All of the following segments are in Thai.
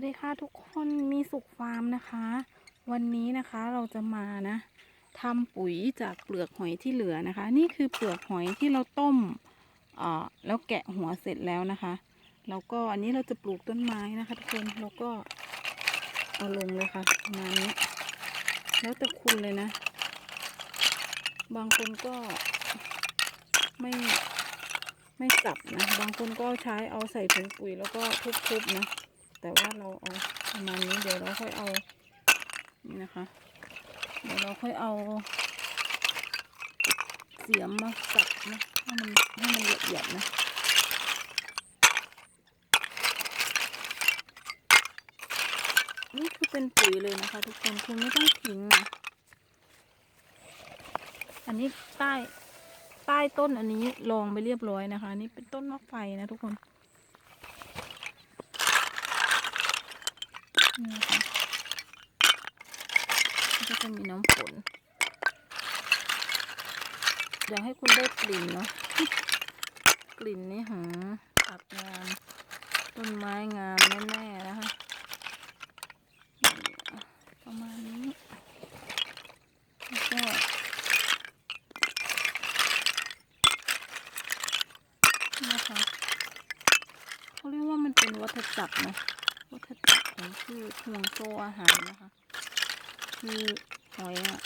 วัสดีค่ะทุกคนมีสุขฟาร์มนะคะ วันนี้นะคะเราจะมานะทำปุ๋ยจากเปลือกหอยที่เหลือนะคะ นี่คือเปลือกหอยที่เราต้มเอ่อแล้วแกะหัวเสร็จแล้วนะคะแล้วก็อันนี้เราจะปลูกต้นไม้นะคะทุกคนแล้วก็เอาลงเลยค่ะประมาณนี้แล้วแต่คุณเลยนะ บางคนก็ไม่ไม่สับนะ บางคนก็ใช้เอาใส่ถุงปุ๋ยแล้วก็ทุบๆนะ แต่ว่าเราเอาประมาณนี้เดี๋ยวเราค่อยเอา นี่นะคะ เดี๋ยวเราค่อยเอา เสียมมาสับนะให้มันให้มันละเอียดนะนี่คือเป็นปุ๋ยเลยนะคะ ทุกคนคุณไม่ต้องทิ้งนะอันนี้ใต้ใต้ต้นอันนี้ลองไปเรียบร้อยนะคะนนี่เป็นต้นมะไฟนะทุกคน นี่นะคะก็จะมีน้ำฝนเดี๋ยวให้คุณได้กลิ่นเนาะกลิ่นนี่หืมตัดงามต้นไม้งามแน่ๆนะคะประมาณนี้แล้วก็นะคะเขาเรียกว่ามันเป็นวัฏจักรเนะ วัฏจักรของพืชห่วงโซ่อาหารนะคะ คือหอยอะ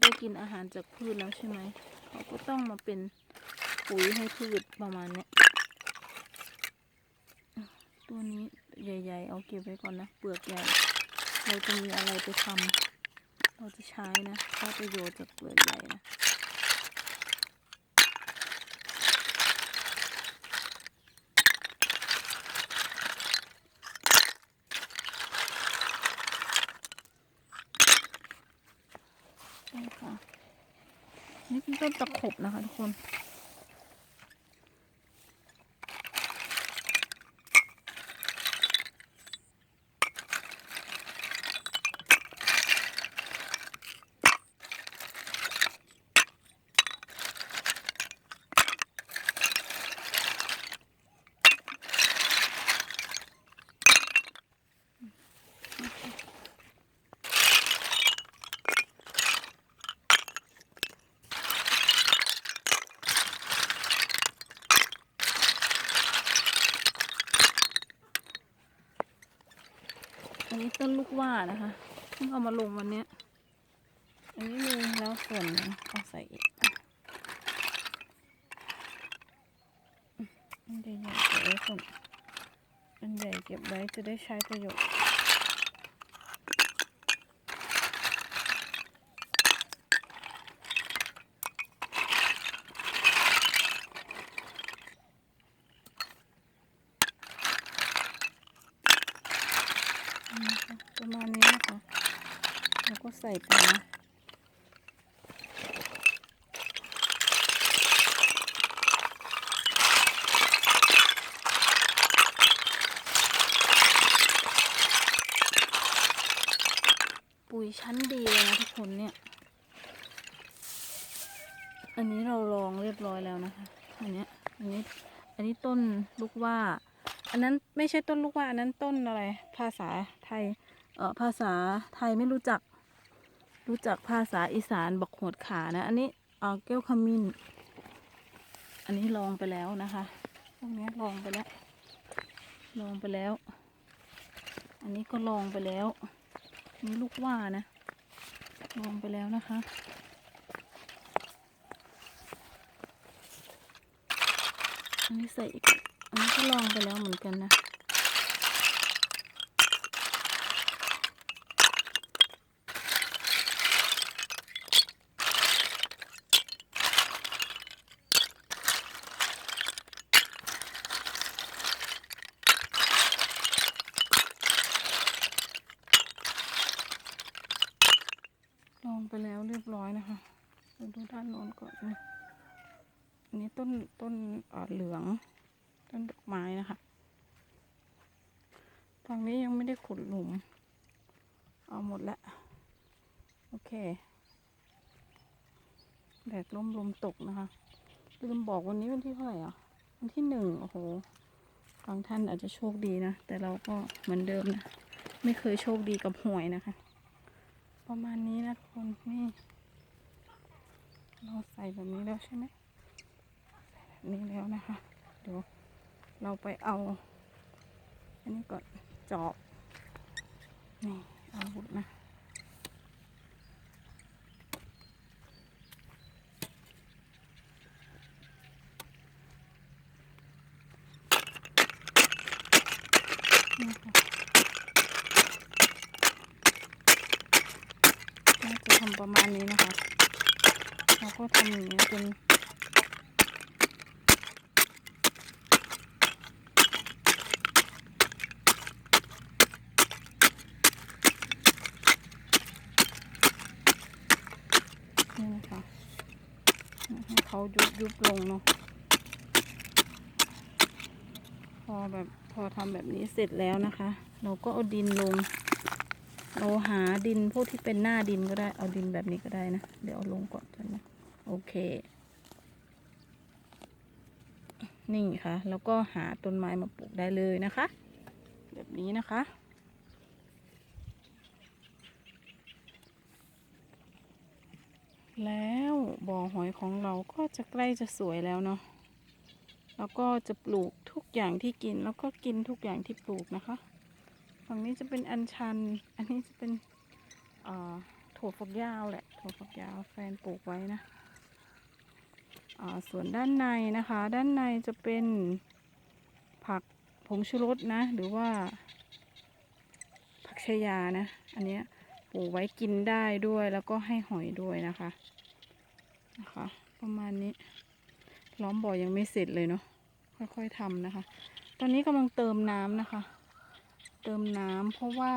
ได้กินอาหารจากพืชแล้วใช่ไหมเขาก็ต้องมาเป็นปุ๋ยให้พืชประมาณเนี้ยตัวนี้ใหญ่ ๆ เอาเก็บไว้ก่อนนะ เปลือกใหญ่เราจะมีอะไรไปทำเราจะใช้นะใช้ประโยชน์จากเปลือกใหญ่นะ ใช่ค่ะ นี่เป็น ต้นตะขบนะคะทุกคน นี้ต้นลูกว่านะคะเพิ่งเอามาลงวันนี้อันนี้เลยแล้วส่วนนึงเอาใส่อีกอันใหญ่เก็บไว้ส่วนอันใหญ่เก็บไว้จะได้ใช้ประโยชน์ นี่นะคะ ประมาณนี้นะคะแล้วก็ใส่ไปนะปุ๋ยชั้นดีเลยนะทุกคนเนี่ย อันนี้เราลองเรียบร้อยแล้วนะคะ อันเนี้ย อันนี้ อันนี้ต้นลูกว่า อันนั้นไม่ใช่ต้นลูกว่าอันนั้นต้นอะไร ภาษาไทย เออภาษาไทยไม่รู้จัก รู้จักภาษาอีสานบอกโหดขานะ อันนี้เออแก้วขมิ้น อันนี้ลองไปแล้วนะคะพวกนี้ลองไปแล้ว ลองไปแล้ว อันนี้ก็ลองไปแล้วน,นี่ลูกว่านะ ลองไปแล้วนะคะอันนี้ใส่อีก อันนี้ก็ลองไปแล้วเหมือนกันนะ ลองไปแล้วเรียบร้อยนะคะดูด้านโน้นก่อนนะอันนี้ต้นต้นอ่อเหลือง ต้นดอกไม้นะคะฝั่งนี้ยังไม่ได้ขุดหลุม เอาหมดละ โอเค แดดร่มลมตกนะคะลืมบอกวันนี้วันที่เท่าไหร่อะ วันที่หนึ่งโอ้โหบางท่านอาจจะโชคดีนะ แต่เราก็เหมือนเดิมนะ ไม่เคยโชคดีกับหวยนะคะ ประมาณนี้นะทุกคนนี่ เราใส่แบบนี้แล้วใช่ไหมใส่แบบนี้แล้วนะคะ เดี๋ยว เราไปเอา อันนี้ก่อนจอบ นี่อาวุธนะน่าจะทำประมาณนี้นะคะ เราก็ทำอย่างนี้จน นี่นะคะให้เขายุบยุบลงเนาะพอแบบพอทำแบบนี้เสร็จแล้วนะคะ เราก็เอาดินลง เราหาดินพวกที่เป็นหน้าดินก็ได้เอาดินแบบนี้ก็ได้นะ เดี๋ยวเอาลงก่อนกันนะโอเค นี่ค่ะ แล้วก็หาต้นไม้มาปลูกได้เลยนะคะ แบบนี้นะคะ แล้วบ่อหอยของเราก็จะใกล้จะสวยแล้วเนาะแล้วก็จะปลูกทุกอย่างที่กินแล้วก็กินทุกอย่างที่ปลูกนะคะ ฝั่งนี้จะเป็นอัญชัน อันนี้จะเป็นถั่วฝักยาวแหละถั่วฝักยาวแฟนปลูกไว้นะส่วนด้านในนะคะ ด้านในจะเป็นผักผงชูรสนะ หรือว่าผักชายานะ อันเนี้ย ปลูกไว้กินได้ด้วยแล้วก็ให้หอยด้วยนะคะ นะคะ ประมาณนี้ ล้อมบ่อยังไม่เสร็จเลยเนาะค่อยๆทำนะคะ ตอนนี้กำลังเติมน้ำนะคะ เติมน้ำเพราะว่า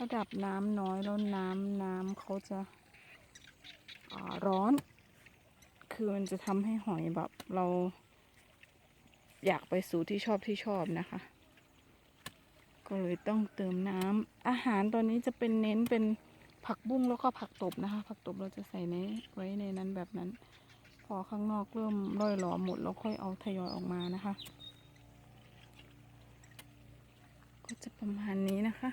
ระดับน้ำน้อยแล้วน้ำน้ำเขาจะาร้อน คือมันจะทำให้หอยแบบเราอยากไปสู่ที่ชอบที่ชอบนะคะ ก็เลยต้องเติมน้ำอาหารตอนนี้จะเป็นเน้นเป็นผักบุ้งแล้วก็ผักตบนะคะ ผักตบเราจะใส่ในไว้ในนั้นแบบนั้น พอข้างนอกเริ่มร่อยหลอมหมดแล้วค่อยเอาทยอยออกมานะคะ ก็จะประมาณนี้นะคะ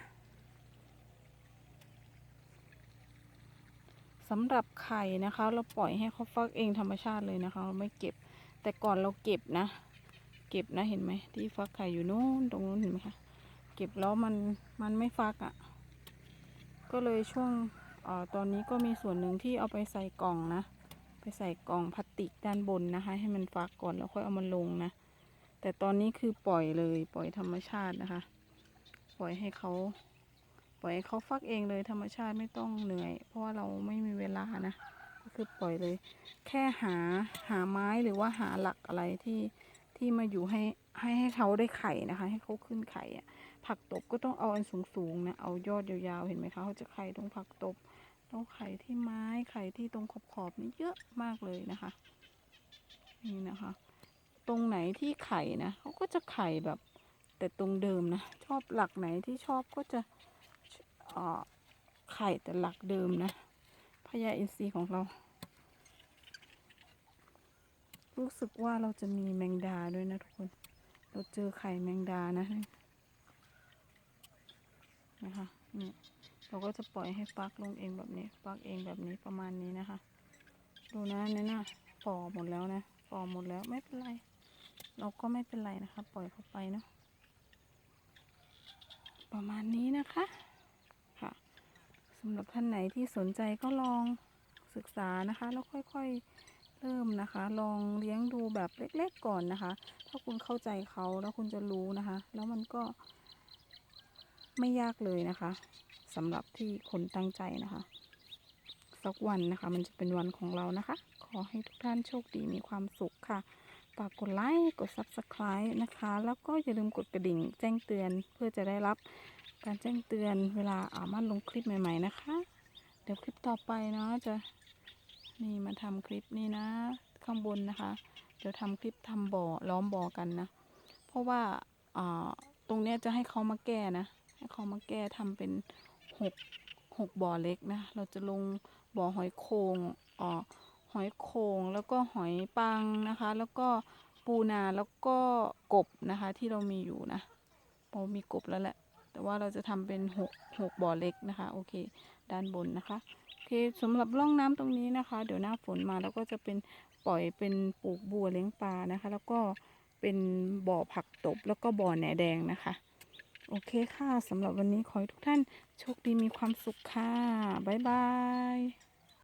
สำหรับไข่นะคะ เราปล่อยให้เขาฟักเองธรรมชาติเลยนะคะเราไม่เก็บ แต่ก่อนเราเก็บนะ เก็บนะเห็นไหมที่ฟักไข่อยู่นู้นตรงนู้นเห็นไหมคะ เก็บแล้วมันมันไม่ฟักอะ่ะ ก็เลยช่วงออตอนนี้ก็มีส่วนหนึ่งที่เอาไปใส่กล่องนะ ไปใส่กล่องพลาสติกด้านบนนะคะ ให้มันฟักก่อนแล้วค่อยเอามันลงนะ แต่ตอนนี้คือปล่อยเลย ปล่อยธรรมชาตินะคะ ปล่อยให้เขาปล่อยให้เขาฟักเองเลยธรรมชาติไม่ต้องเหนื่อย เพราะว่าเราไม่มีเวลานะ ก็คือปล่อยเลย แค่หาหาไม้หรือว่าหาหลักอะไรที่ที่มาอยู่ให้ให้ให้เขาได้ไข่นะคะ ให้เขาขึ้นไข่อะ ผักตบก็ต้องเอาอันสูงๆนะเอายอดยาวๆเห็นไหมคะเขาจะไข่ตรงผักตบต้องไข่ที่ไม้ไข่ที่ตรงขอบๆนี่เยอะมากเลยนะคะ นี่นะคะ ตรงไหนที่ไข่นะเขาก็จะไข่แบบ แต่ตรงเดิมนะชอบหลักไหนที่ชอบก็จะออไข่แต่หลักเดิมนะพญาอินทรีของเรา รู้สึกว่าเราจะมีแมงดาด้วยนะทุกคน เราเจอไข่แมงดานะ นะคะนี่เราก็จะปล่อยให้ฟักลงเองแบบนี้ฟักเองแบบนี้ประมาณนี้นะคะ ดูนะเนี่ยนะฟอหมดแล้วนะฟอหมดแล้วไม่เป็นไร เราก็ไม่เป็นไรนะคะ ปล่อยเขาไปเนาะประมาณนี้นะคะค่ะสำหรับท่านไหนที่สนใจก็ลองศึกษานะคะ แล้วค่อยๆเริ่มนะคะ ลองเลี้ยงดูแบบเล็กๆก่อนนะคะ ถ้าคุณเข้าใจเขาแล้วคุณจะรู้นะคะ แล้วมันก็ ไม่ยากเลยนะคะสำหรับที่คนตั้งใจนะคะ สักวันนะคะ มันจะเป็นวันของเรานะคะ ขอให้ทุกท่านโชคดีมีความสุขค่ะฝากกดไลค์กด Subscribe นะคะ แล้วก็อย่าลืมกดกระดิ่งแจ้งเตือนเพื่อจะได้รับการแจ้งเตือนเวลาอามันลงคลิปใหม่ๆนะคะ เดี๋ยวคลิปต่อไปเนาะจะนี่มาทำคลิปนี้นะ ข้างบนนะคะ เดี๋ยวทำคลิปทำบ่อล้อมบ่อกันนะ เพราะว่าอ่าตรงเนี้ยจะให้เขามาแก้นะ ให้เขามาแก้ทำเป็นหกหกบ่อเล็กนะ เราจะลงบ่อหอยโคงอ่อหอยโคงแล้วก็หอยปังนะคะ แล้วก็ปูนาแล้วก็กบนะคะที่เรามีอยู่นะเรามีกบแล้วแหละ แต่ว่าเราจะทำเป็นหกหกบ่อเล็กนะคะ โอเค ด้านบนนะคะโอเคสำหรับร่องน้ำตรงนี้นะคะ เดี๋ยวหน้าฝนมาแล้วก็จะเป็นปล่อยเป็นปลูกบัวเลี้ยงปลานะคะ แล้วก็เป็นบ่อผักตบแล้วก็บ่อแหนแดงนะคะ โอเคค่ะสำหรับวันนี้ขอให้ทุกท่านโชคดีมีความสุขค่ะ บ๊ายบาย